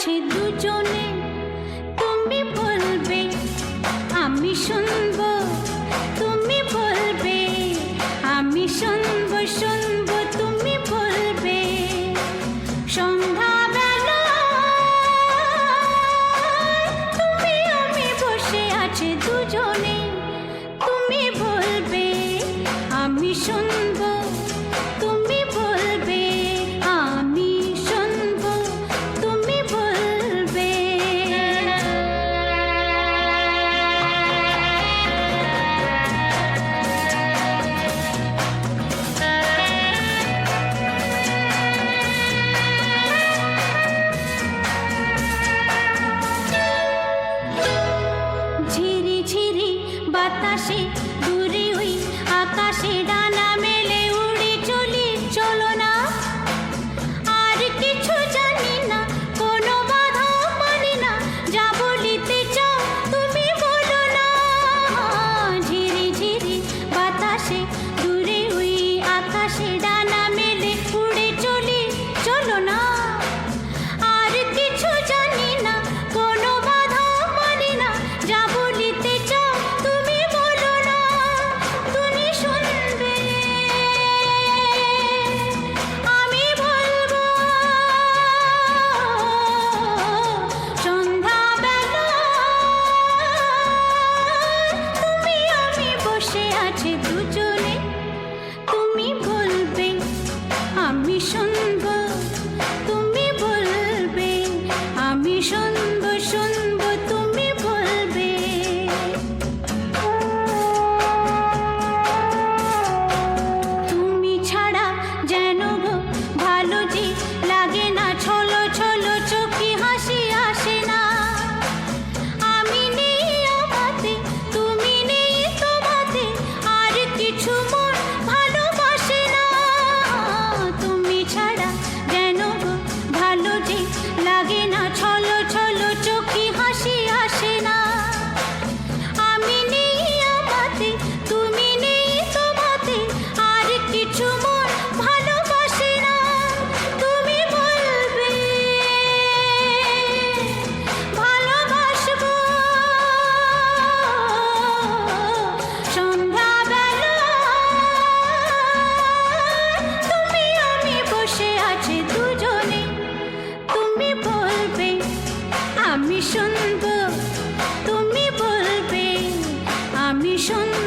কাছে দুজনে, তুমি বলবে, আমি শুনব। তুমি বলবে, আমি শুনব শুনব, তুমি বলবে। তুমি তুমি বলবে, আমি শুনব। sheet. তুমি বলবে আমি শুনব। তুমি বলবে আমি শুনব। Show me.